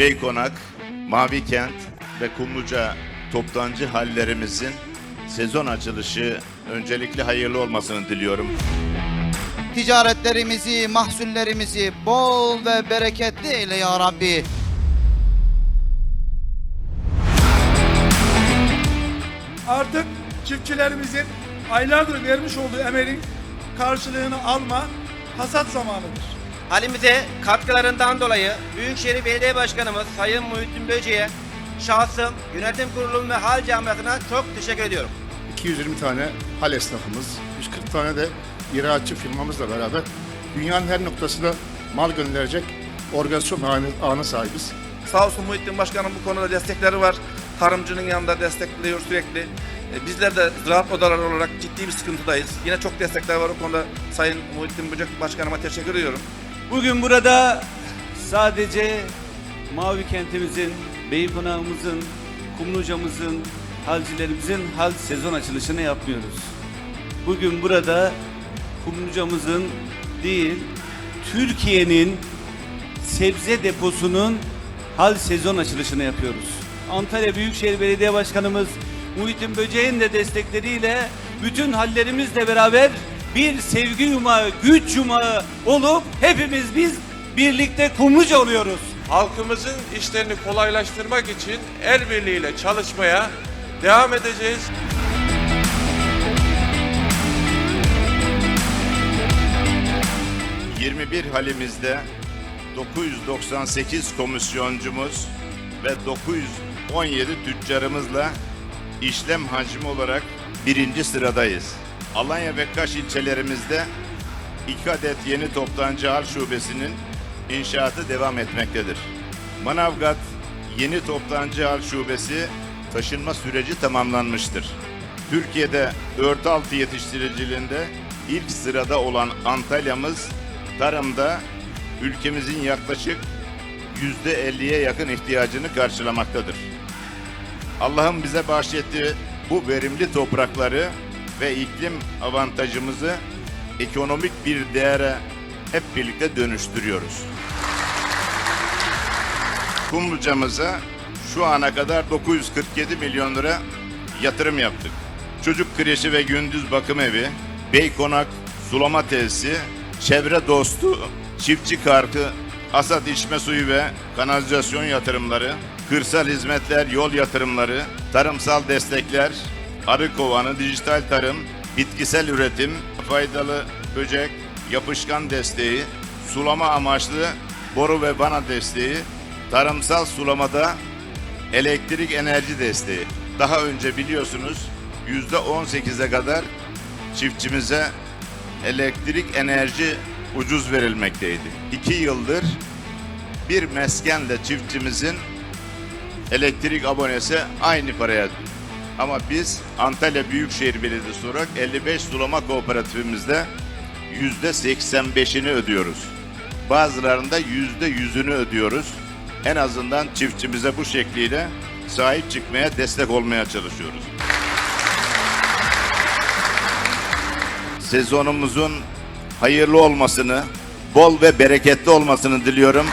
Beykonak, Mavi Kent ve Kumluca toptancı hallerimizin sezon açılışı öncelikle hayırlı olmasını diliyorum. Ticaretlerimizi, mahsullerimizi bol ve bereketli eyle ya Rabbi. Artık çiftçilerimizin aylardır vermiş olduğu emeğin karşılığını alma hasat zamanıdır. Halimize katkılarından dolayı Büyükşehir Belediye Başkanımız Sayın Muhittin Böce'ye şahsım, yönetim kurulum ve hal camiasına çok teşekkür ediyorum. 220 tane hal esnafımız, 140 tane de ihracatçı firmamızla beraber dünyanın her noktasına mal gönderecek organizasyon ağına, sahibiz. Sağ olsun Muhittin Başkanım bu konuda destekleri var. Tarımcının yanında destekliyor sürekli. E, Bizler de ziraat odaları olarak ciddi bir sıkıntıdayız. Yine çok destekler var o konuda Sayın Muhittin Böcek Başkanıma teşekkür ediyorum. Bugün burada sadece Mavi kentimizin, Beykonağımızın, Kumlucamızın, halcilerimizin hal sezon açılışını yapmıyoruz. Bugün burada Kumlucamızın değil, Türkiye'nin sebze deposunun hal sezon açılışını yapıyoruz. Antalya Büyükşehir Belediye Başkanımız Muhittin Böceğin de destekleriyle bütün hallerimizle beraber bir sevgi yumağı, güç yumağı olup hepimiz biz birlikte kumluca oluyoruz. halkımızın işlerini kolaylaştırmak için el birliğiyle çalışmaya devam edeceğiz. Hı. 21 halimizde 998 komisyoncumuz ve 917 tüccarımızla işlem hacmi olarak birinci sıradayız. Alanya ve Kaş ilçelerimizde iki adet yeni toptancı hal şubesinin inşaatı devam etmektedir. Manavgat yeni toptancı hal şubesi taşınma süreci tamamlanmıştır. Türkiye'de örtü altı yetiştiriciliğinde ilk sırada olan Antalya'mız tarımda ülkemizin yaklaşık %50'ye yakın ihtiyacını karşılamaktadır. Allah'ın bize bahşettiği bu verimli toprakları ve iklim avantajımızı ekonomik bir değere hep birlikte dönüştürüyoruz. Kumlucamıza şu ana kadar 947 milyon lira yatırım yaptık. Çocuk kreşi ve gündüz bakım evi, Beykonak sulama tesisi, çevre dostu, çiftçi kartı, asat içme suyu ve kanalizasyon yatırımları, kırsal hizmetler, yol yatırımları, tarımsal destekler, arı kovanı, dijital tarım, bitkisel üretim, faydalı böcek, yapışkan desteği, sulama amaçlı boru ve vana desteği, tarımsal sulamada elektrik enerji desteği. Daha önce biliyorsunuz yüzde 18'e kadar çiftçimize elektrik enerji ucuz verilmekteydi. İki yıldır bir meskenle çiftçimizin elektrik abonesi aynı paraya. Ama biz Antalya Büyükşehir Belediyesi olarak 55 sulama kooperatifimizde yüzde 85'ini ödüyoruz. Bazılarında yüzde yüzünü ödüyoruz. En azından çiftçimize bu şekliyle sahip çıkmaya, destek olmaya çalışıyoruz. Sezonumuzun hayırlı olmasını, bol ve bereketli olmasını diliyorum.